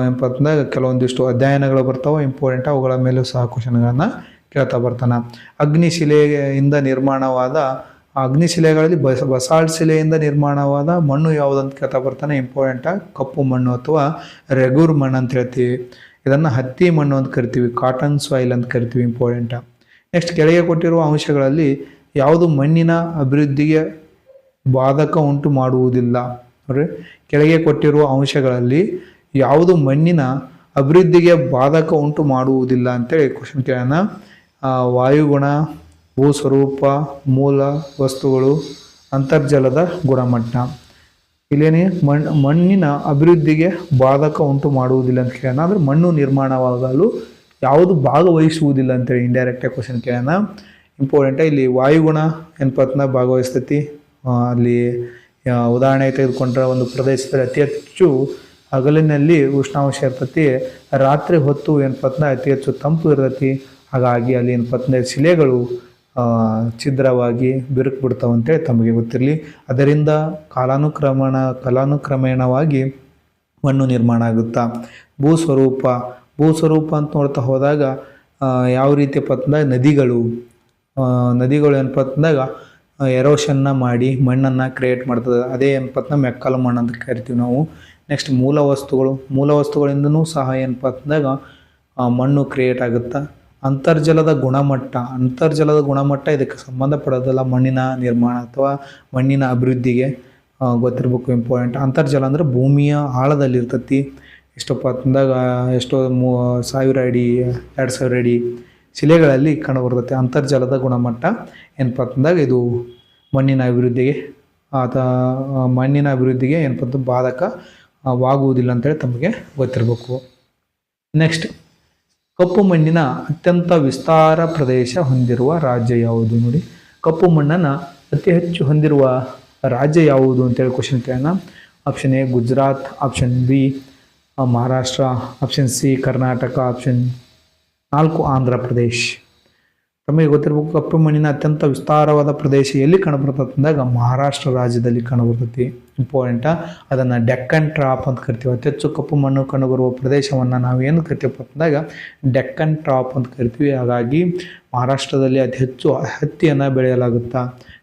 ಏನಪ್ಪ ಅಂತಂದಾಗ ಕೆಲವೊಂದಿಷ್ಟು ಅಧ್ಯಯನಗಳು ಬರ್ತಾವೆ, ಇಂಪಾರ್ಟೆಂಟ್ ಅವುಗಳ ಮೇಲೂ ಸಹ ಕ್ವಶನ್ಗಳನ್ನು ಕೇಳ್ತಾ ಬರ್ತಾನೆ. ಅಗ್ನಿಶಿಲೆಯಿಂದ ನಿರ್ಮಾಣವಾದ, ಅಗ್ನಿಶಿಲೆಗಳಲ್ಲಿ ಬಸ ಬಸಾಲ್ಟ್ ಶಿಲೆಯಿಂದ ನಿರ್ಮಾಣವಾದ ಮಣ್ಣು ಯಾವುದಂತ ಕೇಳ್ತಾ ಬರ್ತಾನೆ. ಇಂಪಾರ್ಟೆಂಟ ಕಪ್ಪು ಮಣ್ಣು ಅಥವಾ ರೆಗೂರ್ ಮಣ್ಣು ಅಂತ ಹೇಳ್ತೀವಿ. ಇದನ್ನು ಹತ್ತಿ ಮಣ್ಣು ಅಂತ ಕರಿತೀವಿ ಕಾಟನ್ ಸಾಯಿಲ್ ಅಂತ ಕರಿತೀವಿ ಇಂಪಾರ್ಟೆಂಟ ನೆಕ್ಸ್ಟ್ ಕೆಳಗೆ ಕೊಟ್ಟಿರುವ ಅಂಶಗಳಲ್ಲಿ ಯಾವುದು ಮಣ್ಣಿನ ಅಭಿವೃದ್ಧಿಗೆ ಬಾಧಕ ಉಂಟು ಮಾಡುವುದಿಲ್ಲ. ನೋಡ್ರಿ, ಕೆಳಗೆ ಕೊಟ್ಟಿರುವ ಅಂಶಗಳಲ್ಲಿ ಯಾವುದು ಮಣ್ಣಿನ ಅಭಿವೃದ್ಧಿಗೆ ಬಾಧಕ ಉಂಟು ಮಾಡುವುದಿಲ್ಲ ಅಂತೇಳಿ ಕ್ವಶನ್ ಕೇಳೋಣ. ವಾಯುಗುಣ, ಭೂಸ್ವರೂಪ, ಮೂಲ ವಸ್ತುಗಳು, ಅಂತರ್ಜಲದ ಗುಣಮಟ್ಟ. ಇಲ್ಲೇನೆ ಮಣ್ಣು ಮಣ್ಣಿನ ಅಭಿವೃದ್ಧಿಗೆ ಬಾಧಕ ಉಂಟು ಮಾಡುವುದಿಲ್ಲ ಅಂತ ಕೇಳೋಣ. ಅಂದರೆ ಮಣ್ಣು ನಿರ್ಮಾಣವಾಗಲು ಯಾವುದು ಭಾಗವಹಿಸುವುದಿಲ್ಲ ಅಂತೇಳಿ ಇಂಡೈರೆಕ್ಟಾಗಿ ಕ್ವಶನ್ ಕೇಳೋಣ. ಇಂಪಾರ್ಟೆಂಟ ಇಲ್ಲಿ ವಾಯುಗುಣ ಎನ್ಪತ್ನ ಭಾಗವಹಿಸ್ತೈತಿ. ಅಲ್ಲಿ ಉದಾಹರಣೆಗೆ ಉದಾಹರಣೆ ತೆಗೆದುಕೊಂಡ್ರೆ ಒಂದು ಪ್ರದೇಶದಲ್ಲಿ ಅತಿ ಹೆಚ್ಚು ಹಗಲಿನಲ್ಲಿ ಉಷ್ಣಾಂಶ ಇರ್ತತಿ, ರಾತ್ರಿ ಹೊತ್ತು ಏನಪ್ಪತ್ನ ಅತಿ ಹೆಚ್ಚು ತಂಪು ಇರ್ತೈತಿ ಹಾಗಾಗಿ ಅಲ್ಲಿ ಇಪ್ಪತ್ತೈದು ಶಿಲೆಗಳು ಛಿದ್ರವಾಗಿ ಬಿರುಕು ಬಿಡ್ತಾವಂತೇಳಿ ತಮಗೆ ಗೊತ್ತಿರಲಿ. ಅದರಿಂದ ಕಾಲಾನುಕ್ರಮಣ, ಕಾಲಾನುಕ್ರಮೇಣವಾಗಿ ಮಣ್ಣು ನಿರ್ಮಾಣ ಆಗುತ್ತಾ? ಭೂಸ್ವರೂಪ ಭೂಸ್ವರೂಪ ಅಂತ ನೋಡ್ತಾ ಹೋದಾಗ ಯಾವ ರೀತಿ ಪತ್ತಂದಾಗ ನದಿಗಳು. ನದಿಗಳು ಏನಪ್ಪ ಅಂತಂದಾಗ ಎರೋಷನ್ನ ಮಾಡಿ ಮಣ್ಣನ್ನು ಕ್ರಿಯೇಟ್ ಮಾಡ್ತದೆ. ಅದೇ ಏನಪ್ಪ ಅಂತಂದ್ರೆ ಮೆಕ್ಕಲು ಮಣ್ಣು ಅಂತ ಕರಿತೀವಿ ನಾವು. ನೆಕ್ಸ್ಟ್ ಮೂಲ ವಸ್ತುಗಳು. ಮೂಲ ವಸ್ತುಗಳಿಂದನೂ ಸಹ ಏನಪ್ಪ ಅಂತಂದಾಗ ಮಣ್ಣು ಕ್ರಿಯೇಟ್ ಆಗುತ್ತಾ? ಅಂತರ್ಜಲದ ಗುಣಮಟ್ಟ ಅಂತರ್ಜಲದ ಗುಣಮಟ್ಟ ಇದಕ್ಕೆ ಸಂಬಂಧಪಡೋದಲ್ಲ ಮಣ್ಣಿನ ನಿರ್ಮಾಣ ಅಥವಾ ಮಣ್ಣಿನ ಅಭಿವೃದ್ಧಿಗೆ ಗೊತ್ತಿರಬೇಕು ಇಂಪಾರ್ಟೆಂಟ್ ಅಂತರ್ಜಲ ಅಂದರೆ ಭೂಮಿಯ ಆಳದಲ್ಲಿ ಇರ್ತೈತಿ ಎಷ್ಟಪ್ಪ ಅಂತಂದಾಗ ಎಷ್ಟೋ ಮೂ, ಸಾವಿರ ಅಡಿ, ಎರಡು ಸಾವಿರ ಅಡಿ ಶಿಲೆಗಳಲ್ಲಿ ಕಂಡುಬರ್ತೈತೆ. ಅಂತರ್ಜಲದ ಗುಣಮಟ್ಟ ಏನಪ್ಪ ಅಂತಂದಾಗ ಇದು ಮಣ್ಣಿನ ಅಭಿವೃದ್ಧಿಗೆ, ಆತ ಮಣ್ಣಿನ ಅಭಿವೃದ್ಧಿಗೆ ಏನಪ್ಪ ಅಂತ ಬಾಧಕ ವಾಗುವುದಿಲ್ಲ ಅಂತೇಳಿ ತಮಗೆ ಗೊತ್ತಿರಬೇಕು. ನೆಕ್ಸ್ಟ್ ಕಪ್ಪು ಮಣ್ಣಿನ ಅತ್ಯಂತ ವಿಸ್ತಾರ ಪ್ರದೇಶ ಹೊಂದಿರುವ ರಾಜ್ಯ ಯಾವುದು ನೋಡಿ? ಕಪ್ಪು ಮಣ್ಣನ್ನು ಅತಿ ಹೆಚ್ಚು ಹೊಂದಿರುವ ರಾಜ್ಯ ಯಾವುದು ಅಂತೇಳಿ ಕ್ವಶನ್ ಕೇಳೋಣ. Option A Gujarat. Option B Maharashtra. Option C Karnataka. Option ನಾಲ್ಕು, ಆಂಧ್ರ ಪ್ರದೇಶ್. ತಮಗೆ ಗೊತ್ತಿರಬೇಕು ಕಪ್ಪು ಮಣ್ಣಿನ ಅತ್ಯಂತ ವಿಸ್ತಾರವಾದ ಪ್ರದೇಶ ಎಲ್ಲಿ ಕಂಡುಬರ್ತದೆ ಅಂದಾಗ ಮಹಾರಾಷ್ಟ್ರ ರಾಜ್ಯದಲ್ಲಿ ಕಂಡುಬರ್ತೈತಿ ಇಂಪಾರ್ಟೆಂಟ್ ಅದನ್ನು ಡೆಕ್ಕನ್ ಟ್ರಾಪ್ ಅಂತ ಕರಿತೀವಿ. ಅತಿ ಹೆಚ್ಚು ಕಪ್ಪು ಮಣ್ಣು ಕಂಡುಬರುವ ಪ್ರದೇಶವನ್ನು ನಾವು ಏನು ಕರಿತೀವಪ್ಪ ಅಂದಾಗ ಡೆಕ್ಕನ್ ಟ್ರಾಪ್ ಅಂತ ಕರಿತೀವಿ. ಹಾಗಾಗಿ ಮಹಾರಾಷ್ಟ್ರದಲ್ಲಿ ಅತಿ ಹೆಚ್ಚು ಹತ್ತಿಯನ್ನು ಬೆಳೆಯಲಾಗುತ್ತಾ,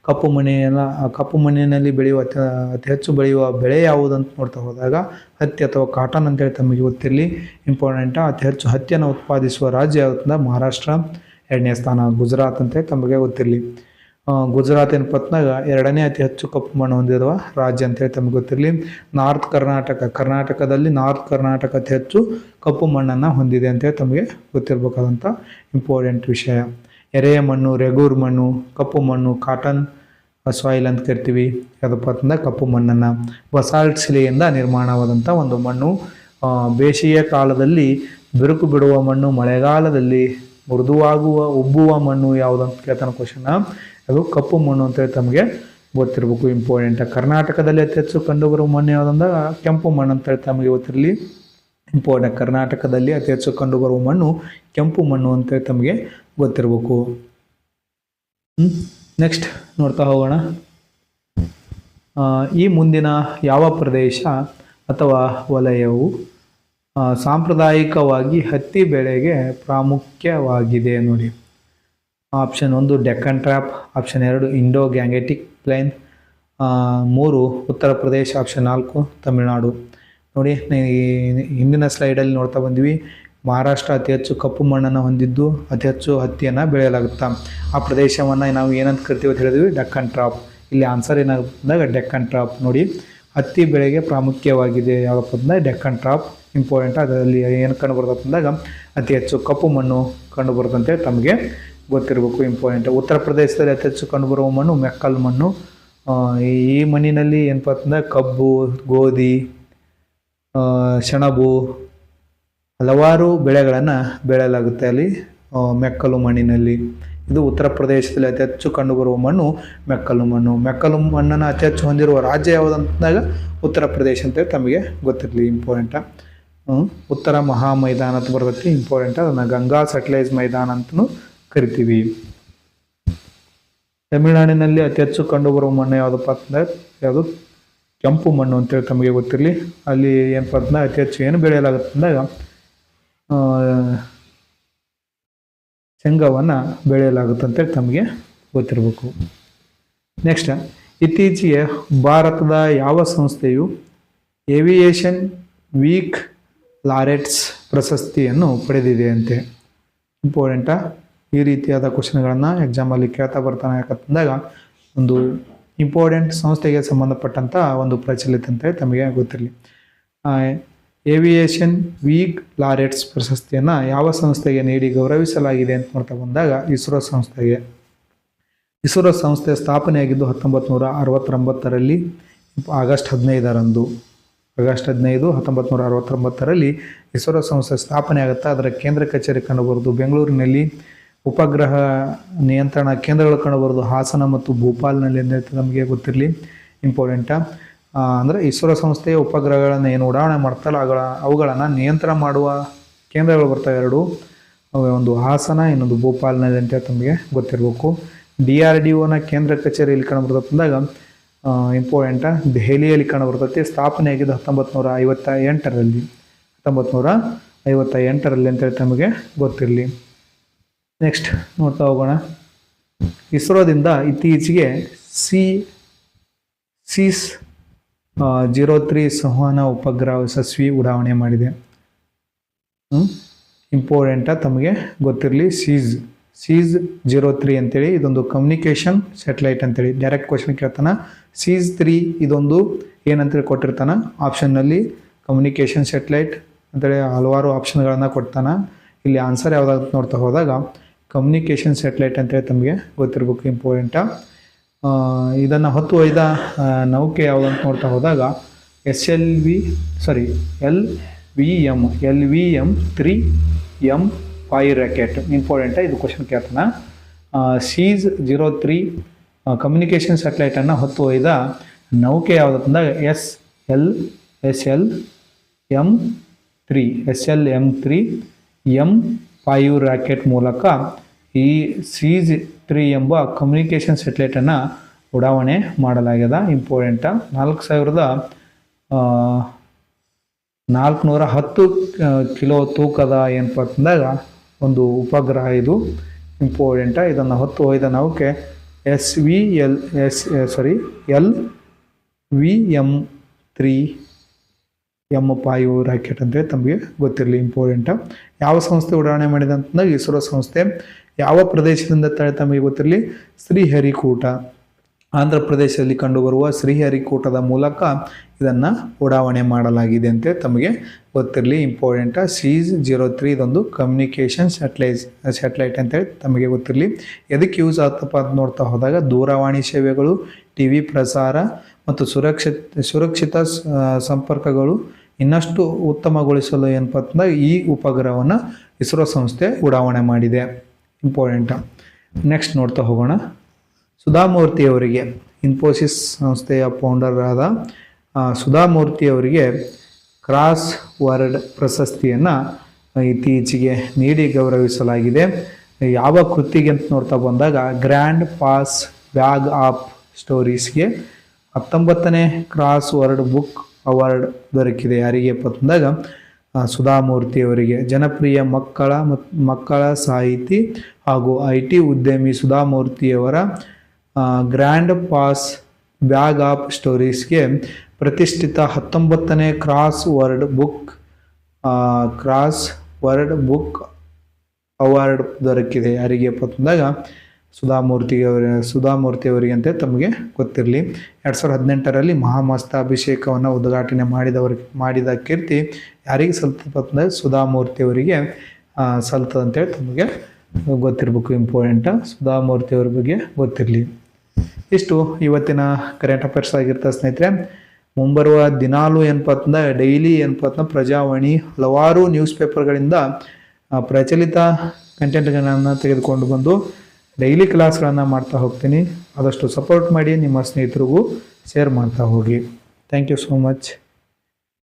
ಕಪ್ಪು ಮಣ್ಣಿನ, ಕಪ್ಪು ಮಣ್ಣಿನಲ್ಲಿ ಬೆಳೆಯುವ ಅತಿ ಅತಿ ಹೆಚ್ಚು ಬೆಳೆಯುವ ಬೆಳೆ ಯಾವುದು ಅಂತ ನೋಡ್ತಾ ಹೋದಾಗ ಹತ್ತಿ ಅಥವಾ ಕಾಟನ್ ಅಂತೇಳಿ ತಮಗೆ ಗೊತ್ತಿರಲಿ. ಇಂಪಾರ್ಟೆಂಟ್ ಅತಿ ಹೆಚ್ಚು ಹತ್ತಿಯನ್ನು ಉತ್ಪಾದಿಸುವ ರಾಜ್ಯ ಯಾವುದು ಮಹಾರಾಷ್ಟ್ರ. ಎರಡನೇ ಸ್ಥಾನ ಗುಜರಾತ್ ಅಂತ, ತಮಗೆ ಗೊತ್ತಿರಲಿ. ಗುಜರಾತ್ ಏನು ಅಂತಂದಾಗ ಎರಡನೇ ಅತಿ ಹೆಚ್ಚು ಕಪ್ಪು ಮಣ್ಣು ಹೊಂದಿರುವ ರಾಜ್ಯ ಅಂತೇಳಿ ತಮಗೆ ಗೊತ್ತಿರಲಿ. ನಾರ್ತ್ ಕರ್ನಾಟಕ, ಕರ್ನಾಟಕದಲ್ಲಿ ನಾರ್ತ್ ಕರ್ನಾಟಕ ಅತಿ ಹೆಚ್ಚು ಕಪ್ಪು ಮಣ್ಣನ್ನು ಹೊಂದಿದೆ ಅಂತೇಳಿ ತಮಗೆ ಗೊತ್ತಿರಬೇಕಾದಂಥ ಇಂಪಾರ್ಟೆಂಟ್ ವಿಷಯ. ಎರೆಯ ಮಣ್ಣು, ರೆಗೂರ್ ಮಣ್ಣು, ಕಪ್ಪು ಮಣ್ಣು, ಕಾಟನ್ ಸಾಯಿಲ್ ಅಂತ ಕರಿತೀವಿ. ಯಾವುದಪ್ಪ ಅಂತಂದ್ರೆ ಕಪ್ಪು ಮಣ್ಣನ್ನು. ಬಸಾಲ್ಟ್ ಶಿಲೆಯಿಂದ ನಿರ್ಮಾಣವಾದಂಥ ಒಂದು ಮಣ್ಣು. ಬೇಸಿಗೆ ಕಾಲದಲ್ಲಿ ಬಿರುಕು ಬಿಡುವ ಮಣ್ಣು, ಮಳೆಗಾಲದಲ್ಲಿ ಮೃದುವಾಗುವ, ಉಬ್ಬುವ ಮಣ್ಣು ಯಾವುದಂತ ಕೇಳ್ತಾನೆ ಕ್ವಶನ್ ಅದು ಕಪ್ಪು ಮಣ್ಣು ಅಂತೇಳಿ ತಮಗೆ ಗೊತ್ತಿರಬೇಕು ಇಂಪಾರ್ಟೆಂಟ್ ಕರ್ನಾಟಕದಲ್ಲಿ ಅತಿ ಹೆಚ್ಚು ಕಂಡುಬರುವ ಮಣ್ಣು ಯಾವುದಂದ್ರೆ ಕೆಂಪು ಮಣ್ಣು ಅಂತೇಳಿ ತಮಗೆ ಗೊತ್ತಿರಲಿ. ಇಂಪಾರ್ಟೆಂಟ್ ಕರ್ನಾಟಕದಲ್ಲಿ ಅತಿ ಹೆಚ್ಚು ಕಂಡುಬರುವ ಮಣ್ಣು ಕೆಂಪು ಮಣ್ಣು ಅಂತೇಳಿ ತಮಗೆ ಗೊತ್ತಿರಬೇಕು. ನೆಕ್ಸ್ಟ್ ನೋಡ್ತಾ ಹೋಗೋಣ. ಈ ಮುಂದಿನ ಯಾವ ಪ್ರದೇಶ ಅಥವಾ ವಲಯವು ಸಾಂಪ್ರದಾಯಿಕವಾಗಿ ಹತ್ತಿ ಬೆಳೆಗೆ ಪ್ರಾಮುಖ್ಯವಾಗಿದೆ ನೋಡಿ. ಆಪ್ಷನ್ ಒಂದು ಡೆಕ್ಕನ್ ಟ್ರ್ಯಾಪ್ ಆಪ್ಷನ್ ಎರಡು ಇಂಡೋ ಗ್ಯಾಂಗೆಟಿಕ್ ಪ್ಲೇನ್ ಮೂರು ಉತ್ತರ ಪ್ರದೇಶ ಆಪ್ಷನ್ ನಾಲ್ಕು ತಮಿಳುನಾಡು ನೋಡಿ ಹಿಂದಿನ ಸ್ಲೈಡಲ್ಲಿ ನೋಡ್ತಾ ಬಂದ್ವಿ. ಮಹಾರಾಷ್ಟ್ರ ಅತಿ ಹೆಚ್ಚು ಕಪ್ಪು ಮಣ್ಣನ್ನು ಹೊಂದಿದ್ದು, ಅತಿ ಹೆಚ್ಚು ಹತ್ತಿಯನ್ನು ಬೆಳೆಯಲಾಗುತ್ತೆ? ಆ ಪ್ರದೇಶವನ್ನು ನಾವು ಏನಂತ ಕರಿತೀವಿ ಅಂತ ಹೇಳಿದ್ವಿ ಡೆಕ್ಕನ್ ಟ್ರಾಪ್ ಇಲ್ಲಿ ಆನ್ಸರ್ ಏನಾಗುತ್ತಂದಾಗ ಡೆಕ್ಕನ್ ಟ್ರಾಪ್ ನೋಡಿ, ಹತ್ತಿ ಬೆಳೆಗೆ ಪ್ರಾಮುಖ್ಯವಾಗಿದೆ. ಯಾವಪ್ಪ ಅಂದರೆ ಡೆಕ್ಕನ್ ಟ್ರಾಪ್ ಇಂಪಾರ್ಟೆಂಟ್ ಅದರಲ್ಲಿ ಏನು ಕಂಡು ಅಂದಾಗ ಅತಿ ಹೆಚ್ಚು ಕಪ್ಪು ಮಣ್ಣು ಕಂಡು ಬರುತ್ತಂತೆ ತಮಗೆ ಗೊತ್ತಿರಬೇಕು ಇಂಪಾರ್ಟೆಂಟ್ ಉತ್ತರ ಪ್ರದೇಶದಲ್ಲಿ ಅತಿ ಹೆಚ್ಚು ಕಂಡುಬರುವ ಮಣ್ಣು ಮೆಕ್ಕಲ್ ಮಣ್ಣು. ಈ ಮಣ್ಣಿನಲ್ಲಿ ಏನಪ್ಪ ಅಂತಂದ್ರೆ ಕಬ್ಬು, ಗೋಧಿ ಸೆಣಬು, ಹಲವಾರು ಬೆಳೆಗಳನ್ನು ಬೆಳೆಯಲಾಗುತ್ತೆ ಅಲ್ಲಿ ಮೆಕ್ಕಲು ಮಣ್ಣಿನಲ್ಲಿ. ಇದು ಉತ್ತರ ಪ್ರದೇಶದಲ್ಲಿ ಅತಿ ಹೆಚ್ಚು ಕಂಡುಬರುವ ಮಣ್ಣು ಮೆಕ್ಕಲು ಮಣ್ಣು. ಮೆಕ್ಕಲು ಮಣ್ಣನ್ನು ಅತಿ ಹೆಚ್ಚು ಹೊಂದಿರುವ ರಾಜ್ಯ ಯಾವುದಂತಂದಾಗ ಉತ್ತರ ಪ್ರದೇಶ ಅಂತೇಳಿ ತಮಗೆ ಗೊತ್ತಿರಲಿ ಇಂಪಾರ್ಟೆಂಟ ಉತ್ತರ ಮಹಾ ಮೈದಾನ ಅಂತ ಬರ್ತೈತಿ ಇಂಪಾರ್ಟೆಂಟ್ ಅದನ್ನು ಗಂಗಾ ಸೆಟ್ಲೈಸ್ ಮೈದಾನ ಅಂತಲೂ ಕರಿತೀವಿ. ತಮಿಳುನಾಡಿನಲ್ಲಿ ಅತಿ ಹೆಚ್ಚು ಕಂಡುಬರುವ ಮಣ್ಣು ಯಾವುದಪ್ಪ ಅಂತಂದ್ರೆ, ಯಾವುದು? ಕೆಂಪು ಮಣ್ಣು ಅಂತೇಳಿ ತಮಗೆ ಗೊತ್ತಿರಲಿ. ಅಲ್ಲಿ ಏನಪ್ಪ ಅಂತಂದ್ರೆ ಅತಿ ಹೆಚ್ಚು ಏನು ಬೆಳೆಯಲಾಗುತ್ತೆ ಅಂದಾಗ ಶೇಂಗಾವನ್ನು ಬೆಳೆಯಲಾಗುತ್ತೆ ಅಂತೇಳಿ ತಮಗೆ ಗೊತ್ತಿರಬೇಕು. ನೆಕ್ಸ್ಟ್ ಇತ್ತೀಚೆಗೆ ಭಾರತದ ಯಾವ ಸಂಸ್ಥೆಯು ಏವಿಯೇಷನ್ ವೀಕ್ ಲಾರೆಟ್ಸ್ ಪ್ರಶಸ್ತಿಯನ್ನು ಪಡೆದಿದೆ ಅಂತೆ ಇಂಪಾರ್ಟೆಂಟಾ ಈ ರೀತಿಯಾದ ಕ್ವಶನ್ಗಳನ್ನು ಎಕ್ಸಾಮಲ್ಲಿ ಕೇಳ್ತಾ ಬರ್ತಾನೆ ಯಾಕಂತಂದಾಗ ಒಂದು ಇಂಪಾರ್ಟೆಂಟ್ ಸಂಸ್ಥೆಗೆ ಸಂಬಂಧಪಟ್ಟಂಥ ಒಂದು ಪ್ರಚಲಿತ ಅಂತೇಳಿ ತಮಗೆ ಗೊತ್ತಿರಲಿ. ಏವಿಯೇಷನ್ ವೀಕ್ ಲಾರೆಟ್ಸ್ ಪ್ರಶಸ್ತಿಯನ್ನು ಯಾವ ಸಂಸ್ಥೆಗೆ ನೀಡಿ ಗೌರವಿಸಲಾಗಿದೆ ಅಂತ ನೋಡ್ತಾ ಬಂದಾಗ ಇಸ್ರೋ ಸಂಸ್ಥೆಗೆ. ಇಸ್ರೋ ಸಂಸ್ಥೆ ಸ್ಥಾಪನೆಯಾಗಿದ್ದು ಹತ್ತೊಂಬತ್ತು ನೂರ ಅರವತ್ತೊಂಬತ್ತರಲ್ಲಿ ಆಗಸ್ಟ್ ಹದಿನೈದರಂದು. ಆಗಸ್ಟ್ ಹದಿನೈದು ಹತ್ತೊಂಬತ್ತು ನೂರ ಅರವತ್ತೊಂಬತ್ತರಲ್ಲಿ ಇಸ್ರೋ ಸಂಸ್ಥೆ ಸ್ಥಾಪನೆ ಆಗುತ್ತೆ, ಅದರ ಕೇಂದ್ರ ಕಚೇರಿ ಕಂಡುಬರುವುದು ಬೆಂಗಳೂರಿನಲ್ಲಿ. ಉಪಗ್ರಹ ನಿಯಂತ್ರಣ ಕೇಂದ್ರಗಳು ಕಂಡುಬರುವುದು ಹಾಸನ ಮತ್ತು ಭೋಪಾಲ್ನಲ್ಲಿ ಅಂತ ನಮಗೆ ಗೊತ್ತಿರಲಿ ಇಂಪಾರ್ಟೆಂಟ ಅಂದರೆ ಇಸ್ರೋ ಸಂಸ್ಥೆಯ ಉಪಗ್ರಹಗಳನ್ನು ಏನು ಉಡಾವಣೆ ಮಾಡ್ತಲ್ಲ ಅವುಗಳ ಅವುಗಳನ್ನು ನಿಯಂತ್ರಣ ಮಾಡುವ ಕೇಂದ್ರಗಳು ಬರ್ತವೆ ಎರಡು. ಒಂದು ಹಾಸನ, ಇನ್ನೊಂದು ಭೋಪಾಲ್ನಲ್ಲಿ ಅಂತ ನಮಗೆ ಗೊತ್ತಿರಬೇಕು. ಡಿ ಆರ್ ಡಿ ಒನ ಕೇಂದ್ರ ಕಚೇರಿಯಲ್ಲಿ ಕಂಡುಬರ್ತಂದಾಗ ಇಂಪಾರ್ಟೆಂಟ ದೆಹಲಿಯಲ್ಲಿ ಕಂಡುಬರ್ತೈತಿ ಸ್ಥಾಪನೆ ಆಗಿದ್ದು ಹತ್ತೊಂಬತ್ತು ನೂರ ಐವತ್ತ ಎಂಟರಲ್ಲಿ ಹತ್ತೊಂಬತ್ತು ನೂರ ಐವತ್ತ ಎಂಟರಲ್ಲಿ ಅಂತೇಳಿ ತಮಗೆ ಗೊತ್ತಿರಲಿ. ನೆಕ್ಸ್ಟ್ ನೋಡ್ತಾ ಹೋಗೋಣ. ಇಸ್ರೋದಿಂದ ಇತ್ತೀಚೆಗೆ ಸಿ, ಸೀಸ್ ಜೀರೋ ತ್ರೀ ಸಂವಹನ ಉಪಗ್ರಹ ಯಶಸ್ವಿ ಉಡಾವಣೆ ಮಾಡಿದೆ. ಇಂಪಾರ್ಟೆಂಟ ತಮಗೆ ಗೊತ್ತಿರಲಿ. ಸೀಸ್ ಸೀಸ್ ಜೀರೋ ತ್ರೀ ಅಂತೇಳಿ ಇದೊಂದು ಕಮ್ಯುನಿಕೇಷನ್ ಸ್ಯಾಟಲೈಟ್ ಅಂತೇಳಿ. ಡೈರೆಕ್ಟ್ ಕ್ವಶನ್ ಕೇಳ್ತಾನೆ. ಸೀಸ್ ತ್ರೀ ಇದೊಂದು ಏನಂತೇಳಿ ಕೊಟ್ಟಿರ್ತಾನೆ? ಆಪ್ಷನ್ನಲ್ಲಿ ಕಮ್ಯುನಿಕೇಷನ್ ಸ್ಯಾಟಲೈಟ್ ಅಂತೇಳಿ ಹಲವಾರು ಆಪ್ಷನ್ಗಳನ್ನು ಕೊಡ್ತಾನೆ. ಇಲ್ಲಿ ಆನ್ಸರ್ ಯಾವುದಾದ್ರು ನೋಡ್ತಾ ಹೋದಾಗ ಕಮ್ಯುನಿಕೇಷನ್ ಸ್ಯಾಟಲೈಟ್ ಅಂತೇಳಿ ತಮಗೆ ಗೊತ್ತಿರಬೇಕು ಇಂಪಾರ್ಟೆಂಟ ಇದನ್ನು ಹೊತ್ತು ಒಯ್ದ ನೌಕೆ ಯಾವುದಂತ ನೋಡ್ತಾ ಹೋದಾಗ S L V sorry L V M L V M three M five rocket important ಇದು ಕ್ವಶನ್ ಕೇಳ್ತಾನ. ಸೀಸ್ ಜೀರೋ ತ್ರೀ ಕಮ್ಯುನಿಕೇಷನ್ ಸ್ಯಾಟಲೈಟನ್ನು ಹೊತ್ತು ಒಯ್ದ ನೌಕೆ ಯಾವುದಂದಾಗ S L S L M three S L M three M five rocket ಮೂಲಕ ಈ ಸೀಸ್ ತ್ರೀ ಎಂಬ ಕಮ್ಯುನಿಕೇಷನ್ ಸ್ಯಾಟಲೈಟನ್ನು ಉಡಾವಣೆ ಮಾಡಲಾಗ್ಯದ. ಇಂಪಾರ್ಟೆಂಟ ನಾಲ್ಕು ಸಾವಿರದ ನಾಲ್ಕುನೂರ ಹತ್ತು ಕಿಲೋ ತೂಕದ ಏನಪ್ಪ ಅಂತಂದಾಗ ಒಂದು ಉಪಗ್ರಹ ಇದು. ಇಂಪಾರ್ಟೆಂಟ ಇದನ್ನು ಹೊತ್ತು ಒಯ್ದ ನೌಕೆ S V L S sorry L V M three M five rocket ಅಂದರೆ ತಮಗೆ ಗೊತ್ತಿರಲಿ ಇಂಪಾರ್ಟೆಂಟ್ ಯಾವ ಸಂಸ್ಥೆ ಉಡಾವಣೆ ಮಾಡಿದೆ ಅಂತಂದಾಗ ಇಸ್ರೋ ಸಂಸ್ಥೆ. ಯಾವ ಪ್ರದೇಶದಿಂದ ತಳೆ ತಮಗೆ ಗೊತ್ತಿರಲಿ, ಶ್ರೀಹರಿಕೂಟ. ಆಂಧ್ರ ಪ್ರದೇಶದಲ್ಲಿ ಕಂಡುಬರುವ ಶ್ರೀಹರಿಕೂಟದ ಮೂಲಕ ಇದನ್ನು ಉಡಾವಣೆ ಮಾಡಲಾಗಿದೆ ಅಂತೇಳಿ ತಮಗೆ ಗೊತ್ತಿರಲಿ ಇಂಪಾರ್ಟೆಂಟ್ ಸೀಸ್ ಜೀರೋ ತ್ರೀ ಇದೊಂದು ಕಮ್ಯುನಿಕೇಷನ್ ಸ್ಯಾಟಲೈಟ್ ಸ್ಯಾಟಲೈಟ್ ಅಂತೇಳಿ ತಮಗೆ ಗೊತ್ತಿರಲಿ. ಎದಕ್ಕೆ ಯೂಸ್ ಆಗ್ತಪ್ಪ ಅಂತ ನೋಡ್ತಾ ಹೋದಾಗ, ದೂರವಾಣಿ ಸೇವೆಗಳು ಟಿ ವಿ ಪ್ರಸಾರ ಮತ್ತು ಸುರಕ್ಷಿತ ಸುರಕ್ಷಿತ ಸಂಪರ್ಕಗಳು ಇನ್ನಷ್ಟು ಉತ್ತಮಗೊಳಿಸಲು ಏನಪ್ಪ ಅಂತಂದಾಗ, ಈ ಉಪಗ್ರಹವನ್ನು ಇಸ್ರೋ ಸಂಸ್ಥೆ ಉಡಾವಣೆ ಮಾಡಿದೆ. ಇಂಪಾರ್ಟೆಂಟ್ ನೆಕ್ಸ್ಟ್ ನೋಡ್ತಾ ಹೋಗೋಣ. ಸುಧಾಮೂರ್ತಿಯವರಿಗೆ ಇನ್ಫೋಸಿಸ್ ಸಂಸ್ಥೆಯ ಫೌಂಡರ್ ಆದ ಸುಧಾಮೂರ್ತಿಯವರಿಗೆ ಕ್ರಾಸ್ ವರ್ಡ್ ಪ್ರಶಸ್ತಿಯನ್ನು ಇತ್ತೀಚೆಗೆ ನೀಡಿ ಗೌರವಿಸಲಾಗಿದೆ. ಯಾವ ಕೃತಿಗೆ ಅಂತ ನೋಡ್ತಾ ಬಂದಾಗ ಗ್ರ್ಯಾಂಡ್ ಪಾಸ್ ಬ್ಯಾಗ್ ಆಫ್ ಸ್ಟೋರೀಸ್ಗೆ ಹತ್ತೊಂಬತ್ತನೇ ಕ್ರಾಸ್ ವರ್ಡ್ ಬುಕ್ ಅವಾರ್ಡ್ ದೊರಕಿದೆ. ಯಾರಿಗೆ ಆ, ಸುಧಾಮೂರ್ತಿ ಅವರಿಗೆ. ಜನಪ್ರಿಯ ಮಕ್ಕಳ ಮಕ್ಕಳ ಸಾಹಿತಿ ಹಾಗೂ ಐ ಟಿ ಉದ್ಯಮಿ ಸುಧಾಮೂರ್ತಿಯವರ ಗ್ರ್ಯಾಂಡ್ ಪಾಸ್ ಬ್ಯಾಗ್ ಆಫ್ ಸ್ಟೋರೀಸ್ಗೆ ಪ್ರತಿಷ್ಠಿತ ಹತ್ತೊಂಬತ್ತನೇ crossword book crossword book award ದೊರಕಿದೆ. ಯಾರಿಗೆ ಅಂತಂದಾಗ ಸುಧಾಮೂರ್ತಿಗೆ ಅವರ, ಸುಧಾಮೂರ್ತಿ ಅವರಿಗೆ ಅಂತ ತಮಗೆ ಗೊತ್ತಿರಲಿ. ಎರಡು ಸಾವಿರದ ಹದಿನೆಂಟರಲ್ಲಿ ಮಹಾಮಸ್ತಾಭಿಷೇಕವನ್ನು ಉದ್ಘಾಟನೆ ಮಾಡಿದವರು, ಮಾಡಿದ ಕೀರ್ತಿ ಯಾರಿಗೆ ಅಂತಂದರೆ ಸುಧಾಮೂರ್ತಿ ಅವರಿಗೆ ಸಲ್ತದಂತೇಳಿ ಸಲ್ತದೆ ತಮಗೆ ಗೊತ್ತಿರಬೇಕು. ಇಂಪಾರ್ಟೆಂಟ್ ಸುಧಾಮೂರ್ತಿ ಅವ್ರ ಬಗ್ಗೆ ಗೊತ್ತಿರಲಿ. ಇಷ್ಟು ಇವತ್ತಿನ ಕರೆಂಟ್ ಅಫೇರ್ಸ್ ಆಗಿರ್ತಾರೆ ಸ್ನೇಹಿತರೆ. ಮುಂಬರುವ ದಿನಾಲು ಏನಪ್ಪ ಅಂತಂದ್ರೆ ಡೈಲಿ ಏನಪ್ಪ ಪ್ರಜಾವಾಣಿ, ಹಲವಾರು ನ್ಯೂಸ್ ಪೇಪರ್ಗಳಿಂದ ಪ್ರಚಲಿತ ಕಂಟೆಂಟ್ಗಳನ್ನು ತೆಗೆದುಕೊಂಡು ಬಂದು ಡೈಲಿ ಕ್ಲಾಸ್ಗಳನ್ನು ಮಾಡ್ತಾ ಹೋಗ್ತೀನಿ. ಆದಷ್ಟು ಸಪೋರ್ಟ್ ಮಾಡಿ ನಿಮ್ಮ ಸ್ನೇಹಿತರಿಗೂ ಶೇರ್ ಮಾಡ್ತಾ ಹೋಗಿ. Thank you so much